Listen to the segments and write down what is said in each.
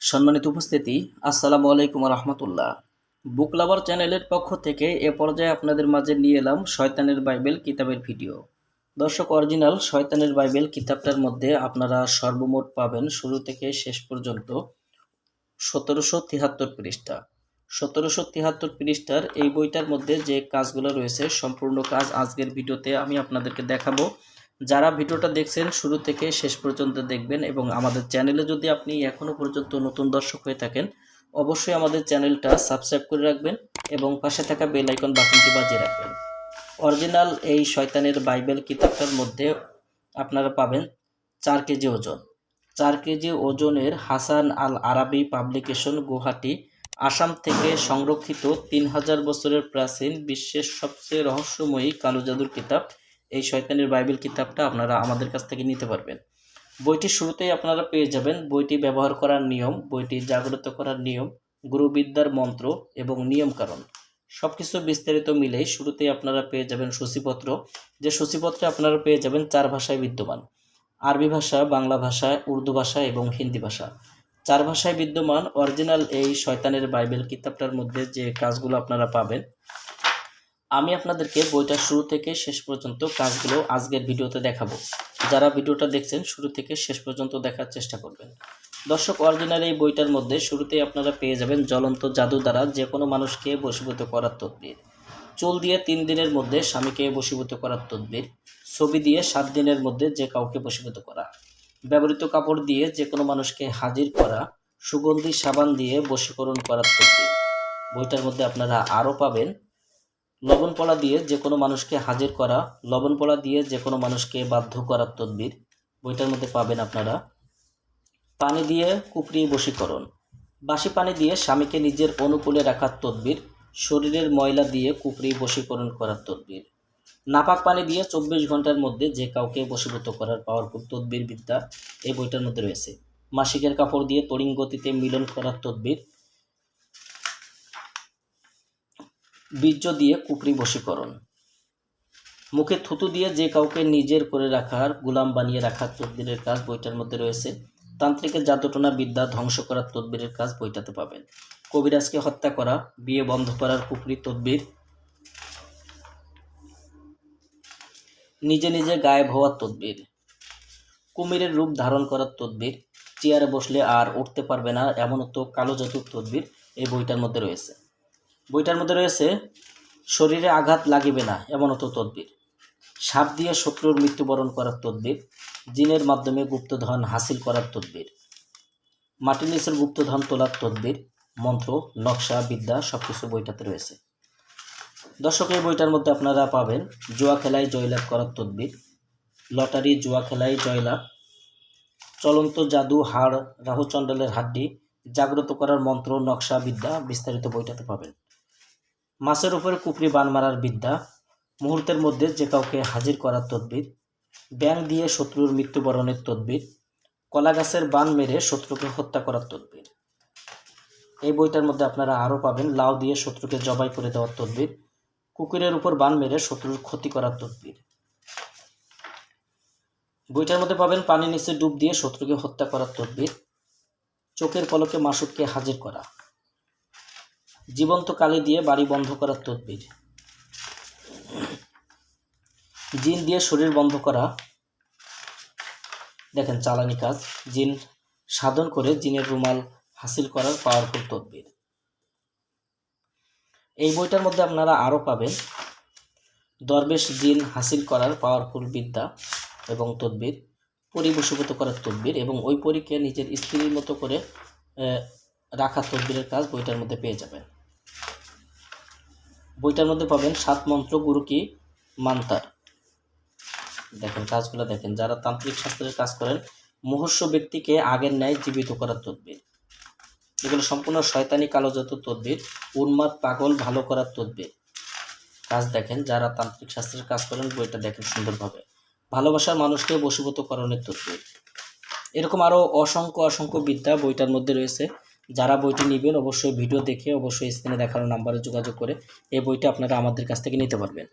সম্মানিত উপস্থিতি, আসসালামু আলাইকুম রহমতুল্লাহ। বুক লাভার চ্যানেলের পক্ষ থেকে এ পর্যায়ে আপনাদের মাঝে নিয়ে এলাম শয়তানের বাইবেল কিতাবের ভিডিও। দর্শক অরিজিনাল শয়তানের বাইবেল কিতাবটার মধ্যে আপনারা সর্বমোট পাবেন শুরু থেকে শেষ পর্যন্ত সতেরোশো তিয়াত্তর পৃষ্ঠা। সতেরোশো তিয়াত্তর পৃষ্ঠার এই বইটার মধ্যে যে কাজগুলো রয়েছে, সম্পূর্ণ কাজ আজকের ভিডিওতে আমি আপনাদেরকে দেখাবো। যারা ভিডিওটা দেখছেন, শুরু থেকে শেষ পর্যন্ত দেখবেন এবং আমাদের চ্যানেলে যদি আপনি এখনও পর্যন্ত নতুন দর্শক হয়ে থাকেন, অবশ্যই আমাদের চ্যানেলটা সাবস্ক্রাইব করে রাখবেন এবং পাশে থাকা বেল আইকন বাটনটি বাজিয়ে রাখবেন। অরিজিনাল এই শয়তানের বাইবেল কিতাবটার মধ্যে আপনারা পাবেন চার কেজি ওজন। চার কেজি ওজনের হাসান আল আরাবি পাবলিকেশন গুয়াহাটি, আসাম থেকে সংরক্ষিত তিন হাজার বছরের প্রাচীন বিশ্বের সবচেয়ে রহস্যময়ী কালো জাদুর কিতাব। এই শয়তানের বাইবেল কিতাবটা আপনারা আমাদের কাছ থেকে নিতে পারবেন। বইটি শুরুতেই আপনারা পেয়ে যাবেন বইটি ব্যবহার করার নিয়ম, বইটি জাগ্রত করার নিয়ম, গুরুবিদ্যার মন্ত্র এবং নিয়মকানুন। সব কিছু বিস্তারিত মিলেই শুরুতেই আপনারা পেয়ে যাবেন সূচিপত্র। যে সূচিপত্রে আপনারা পেয়ে যাবেন চার ভাষায় বিদ্যমান। আরবি ভাষা, বাংলা ভাষা, উর্দু ভাষা এবং হিন্দি ভাষা। চার ভাষায় বিদ্যমান অরিজিনাল এই শয়তানের বাইবেল কিতাবটার মধ্যে যে কাজগুলো আপনারা পাবেন আমি আপনাদেরকে বইটা শুরু থেকে শেষ পর্যন্ত কাজগুলো আজকের ভিডিওতে দেখাবো। যারা ভিডিওটা দেখছেন, শুরু থেকে শেষ পর্যন্ত দেখার চেষ্টা করবেন। দর্শক, অরিজিনাল এই বইটার মধ্যে শুরুতেই আপনারা পেয়ে যাবেন জ্বলন্ত জাদু দ্বারা যে কোনো মানুষকে বশীভূত করার তদবির। চুল দিয়ে তিন দিনের মধ্যে স্বামীকে বশীভূত করার তদবির। ছবি দিয়ে সাত দিনের মধ্যে যে কাউকে বশীভূত করা। ব্যবহৃত কাপড় দিয়ে যে কোনো মানুষকে হাজির করা। সুগন্ধি সাবান দিয়ে বশীকরণ করার তদবির। বইটার মধ্যে আপনারা আরও পাবেন লবণ পলা দিয়ে যে কোনো মানুষকে হাজির করা লবণ পলা দিয়ে যে কোনো মানুষকে বাধ্য করার তদবির, বইটার মধ্যে পাবেন আপনারা। পানি দিয়ে কুপড়ি বশীকরণ। বাসি পানি দিয়ে স্বামীকে নিজের অনুকূলে রাখার তদবির, শরীরের ময়লা দিয়ে কুপড়ি বশীকরণ করার তদবির। নাপাক পানি দিয়ে চব্বিশ ঘণ্টার মধ্যে যে কাউকে বশীভূত করার পাওয়ারফুল তদবির বিদ্যা এই বইটার মধ্যে রয়েছে। মাসিকের কাপড় দিয়ে তড়িং গতিতে মিলন করার তদবির বীর্য দিয়ে কুপড়ি বশীকরণ। মুখে থুতু দিয়ে যে কাউকে নিজের করে রাখার, গুলাম বানিয়ে রাখার তদবিরের কাজ বইটার মধ্যে রয়েছে। তান্ত্রিকের জাদুটনা বিদ্যা ধ্বংস করার তদবিরের কাজ বইটাতে পাবেন। কবিরাজকে হত্যা করা, বিয়ে বন্ধ করার কুপড়ি তদবির। নিজে নিজে গায়েব হওয়ার তদবির। কুমিরের রূপ ধারণ করার তদবির। চেয়ারে বসলে আর উঠতে পারবে না এমন তো কালো জাতুর তদবির এই বইটার মধ্যে রয়েছে। বইটার মধ্যে রয়েছে, শরীরে আঘাত লাগিবে না এমন তো তদবির। সাপ দিয়ে শত্রুর মৃত্যুবরণ করার তদবির, জিনের মাধ্যমে গুপ্তধন হাসিল করার তদবির। মাটির নিচের গুপ্তধন তোলার তদবির, মন্ত্র, নকশা, বিদ্যা সব কিছু বইটাতে রয়েছে। দর্শক, এই বইটার মধ্যে আপনারা পাবেন জুয়া খেলায় জয়লাভ করার তদবির, লটারি, জুয়া খেলায় জয়লাভ, চলন্ত জাদু, হাড় রাহুচণ্ডালের হাড্ডি, জাগ্রত করার মন্ত্র, নকশা, বিদ্যা বিস্তারিত বইটাতে পাবেন। মাছের উপরে কুপড়ি বান মারার বিদ্যা, মুহূর্তের মধ্যে যে কাউকে হাজির করার তদবির, ব্যাং দিয়ে শত্রুর মৃত্যুবরণের তদবির, কলা গাছের বান মেরে শত্রুকে হত্যা করার তদবির। এই বইটার মধ্যে আপনারা আরও পাবেন লাউ দিয়ে শত্রুকে জবাই করে দেওয়ার তদবির, কুকুরের উপর বান মেরে শত্রুর ক্ষতি করার তদবির। বইটার মধ্যে পাবেন পানি নিচে ডুব দিয়ে শত্রুকে হত্যা করার তদবির, চোখের পলকে মাসুদকে হাজির করা। জীবন্ত কালি দিয়ে বাড়ি বন্ধ করার তদবির। জিন দিয়ে শরীর বন্ধ করা। দেখেন চালানি কাজ। জিন সাধন করে জিনের রুমাল হাসিল করার পাওয়ারফুল তদবির। এই বইটার মধ্যে আপনারা আরও পাবেন দরবেশ জিন হাসিল করার পাওয়ারফুল বিদ্যা এবং তদবির পরিবশীভূত করার তদবির এবং ওই পরীকে নিজের স্ত্রীর মতো করে রাখার তদবিরের কাজ বইটার মধ্যে পেয়ে যাবেন। বইটার মধ্যে পাবেন সাত মন্ত্র গুরু কি? মান্তার দেখেন, কাজগুলো দেখেন। যারা তান্ত্রিক শাস্ত্রের কাজ করেন মুহূর্ষ ব্যক্তিকে আগের ন্যায় জীবিত করার তদবির। এগুলো সম্পূর্ণ শয়তানি কালোজাত তদবির, উন্মাদ, পাগল, ভালো করার তদবির। কাজ দেখেন, যারা তান্ত্রিক শাস্ত্রের কাজ করেন, বইটা দেখেন সুন্দরভাবে। ভালোবাসার মানুষকে বশীভূত করণের তদবির। এরকম আরও অসংখ্য অসংখ্য বিদ্যা বইটার মধ্যে রয়েছে। যারা বইটি নেবেন অবশ্যই ভিডিও দেখে, অবশ্যই স্ক্রিনে দেখানো নাম্বারে যোগাযোগ করে এই বইটা আপনারা আমাদের কাছ থেকে নিতে পারবেন।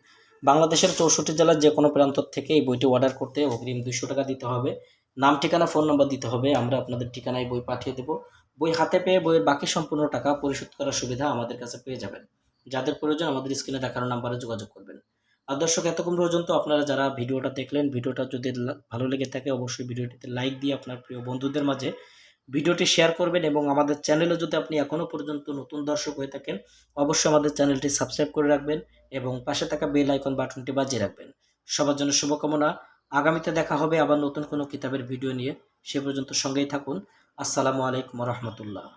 বাংলাদেশের চৌষট্টি জেলার যে কোনো প্রান্ত থেকে এই বইটি অর্ডার করতে অগ্রিম দুশো টাকা দিতে হবে। নাম, ঠিকানা ফোন নম্বর দিতে হবে। আমরা আপনাদের ঠিকানায় বই পাঠিয়ে দেব। বই হাতে পেয়ে বইয়ের বাকি সম্পূর্ণ টাকা পরিশোধ করার সুবিধা আমাদের কাছে পেয়ে যাবেন। যাদের প্রয়োজন আমাদের স্ক্রিনে দেখানো নাম্বারে যোগাযোগ করবেন। আর দর্শক, এতক্ষণ পর্যন্ত আপনারা যারা ভিডিওটা দেখলেন, ভিডিওটা যদি ভালো লেগে থাকে, অবশ্যই ভিডিওটিতে লাইক দিয়ে আপনার প্রিয় বন্ধুদের মাঝে ভিডিওটি শেয়ার করবেন এবং আমাদের চ্যানেলে যদি আপনি এখনও পর্যন্ত নতুন দর্শক হয়ে থাকেন, অবশ্যই আমাদের চ্যানেলটি সাবস্ক্রাইব করে রাখবেন এবং পাশে থাকা বেল আইকন বাটনটি বাজিয়ে রাখবেন। সবার জন্য শুভকামনা। আগামীতে দেখা হবে আবার নতুন কোনো কিতাবের ভিডিও নিয়ে। সে পর্যন্ত সঙ্গেই থাকুন। আসসালামু আলাইকুম রহমতুল্লাহ।